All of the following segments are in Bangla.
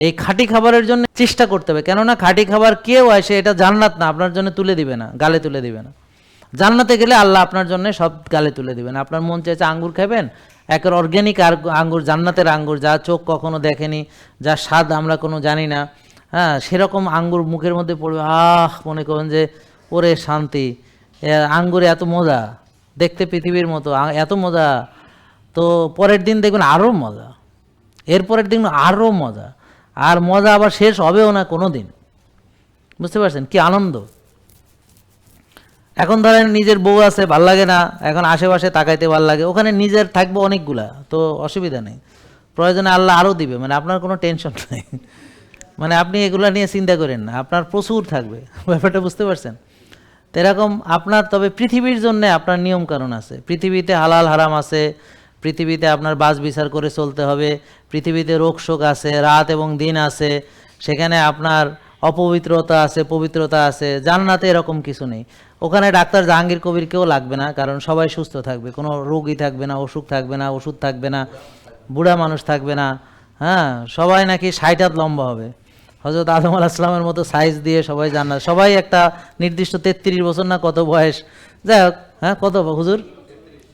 এই খাঁটি খাবারের জন্য চেষ্টা করতে হবে। কেননা খাঁটি খাবার কেউ আসে এটা জান্নাত না, আপনার জন্য তুলে দিবে না, গালে তুলে দিবে না। জান্নাতে গেলে আল্লাহ আপনার জন্য সব গালে তুলে দিবেন। আপনার মন চাইছে আঙ্গুর খাবেন? একের অর্গ্যানিক আঙ্গুর, জান্নাতের আঙ্গুর, যা চোখ কখনো দেখেনি, যা স্বাদ আমরা কোনো জানি না। হ্যাঁ সেরকম আঙ্গুর মুখের মধ্যে পড়বে, আহ, মনে করেন যে, ওরে শান্তি আঙ্গুরে এত মজা, দেখতে পৃথিবীর মতো এত মজা। তো পরের দিন দেখবেন আরও মজা। এরপরের দিন আরও মজা। আর মজা আবার শেষ হবেও না কোনো দিন বুঝতে পারছেন? কি আনন্দ। এখন ধরেন নিজের বউ আছে, ভালো লাগে না। এখন আশেপাশে তাকাইতে ভালো লাগে। ওখানে নিজের থাকবে অনেকগুলা, তো অসুবিধা নেই। প্রয়োজনে আল্লাহ আরও দিবে মানে আপনার কোনো টেনশন নেই। মানে আপনি এগুলা নিয়ে চিন্তা করেন না, আপনার প্রচুর থাকবে। ব্যাপারটা বুঝতে পারছেন? তো এরকম আপনার, তবে পৃথিবীর জন্য আপনার নিয়ম কানুন আছে। পৃথিবীতে হালাল, হারাম আছে পৃথিবীতে আপনার বাস বিচার করে চলতে হবে, পৃথিবীতে রোগ শোক আছে, রাত এবং দিন আছে, সেখানে আপনার অপবিত্রতা আছে, পবিত্রতা আছে, জান্নাতে এরকম কিছু নেই। ওখানে ডাক্তার জাহাঙ্গীর কবির কেউ লাগবে না, কারণ সবাই সুস্থ থাকবে, কোনো রোগী থাকবে না, অসুখ থাকবে না, ওষুধ থাকবে না, বুড়া মানুষ থাকবে না হ্যাঁ সবাই নাকি ষাট হাত লম্বা হবে। হজরত আদম আল আসলামের মতো সাইজ দিয়ে সবাই জান্নাত, সবাই একটা নির্দিষ্ট তেত্রিশ বছর না কত বয়স, যাই হোক হ্যাঁ কত হুজুর?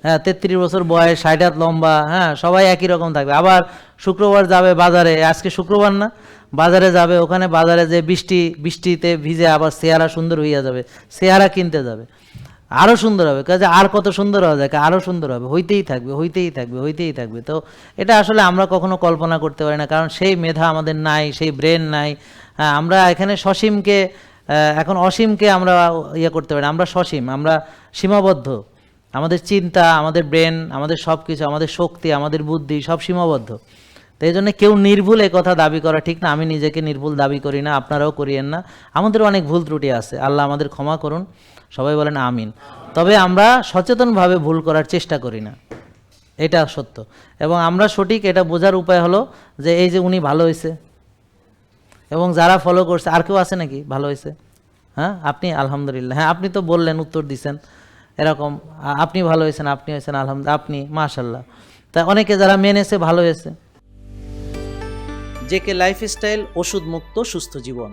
হ্যাঁ তেত্রিশ বছর বয়স ষাট হাত লম্বা হ্যাঁ সবাই একই রকম থাকবে। আবার শুক্রবার যাবে বাজারে আজকে শুক্রবার না বাজারে যাবে ওখানে বাজারে যে বৃষ্টি বৃষ্টিতে ভিজে আবার চেহারা সুন্দর হইয়া যাবে চেহারা কিনতে যাবে। আরও সুন্দর হবে কাজে আর কত সুন্দর হওয়া যায় আরও সুন্দর হবে হইতেই থাকবে হইতেই থাকবে হইতেই থাকবে। তো এটা আসলে আমরা কখনো কল্পনা করতে পারি না কারণ সেই মেধা আমাদের নাই সেই ব্রেন নাই। হ্যাঁ, আমরা এখানে সসীমকে এখন অসীমকে আমরা ইয়ে করতে পারি। আমরা সসীম আমরা সীমাবদ্ধ। আমাদের চিন্তা, আমাদের ব্রেন, আমাদের সব কিছু আমাদের শক্তি, আমাদের বুদ্ধি সব সীমাবদ্ধ। তো এই জন্য কেউ নির্ভুল কথা দাবি করা ঠিক না, আমি নিজেকে নির্ভুল দাবি করি না, আপনারাও করিয়েন না। আমাদের অনেক ভুল ত্রুটি আছে, আল্লাহ আমাদের ক্ষমা করুন, সবাই বলেন আমিন। তবে আমরা সচেতনভাবে ভুল করার চেষ্টা করি না, এটা সত্য। এবং আমরা সঠিক, এটা বোঝার উপায় হলো যে এই যে উনি ভালো হয়েছে এবং যারা ফলো করছে, আর কেউ আছে নাকি ভালো হয়েছে হ্যাঁ আপনি, আলহামদুলিল্লাহ। হ্যাঁ আপনি তো বললেন, উত্তর দিছেন। এরকম আপনি ভালো হয়েছেন, আপনি হয়েছেন, আলহামদুলিল্লাহ, আপনি মাশাল্লাহ তা অনেকে যারা মেনেছে, ভালো হয়েছে। জেকে লাইফস্টাইল ওষুধ মুক্ত সুস্থ জীবন।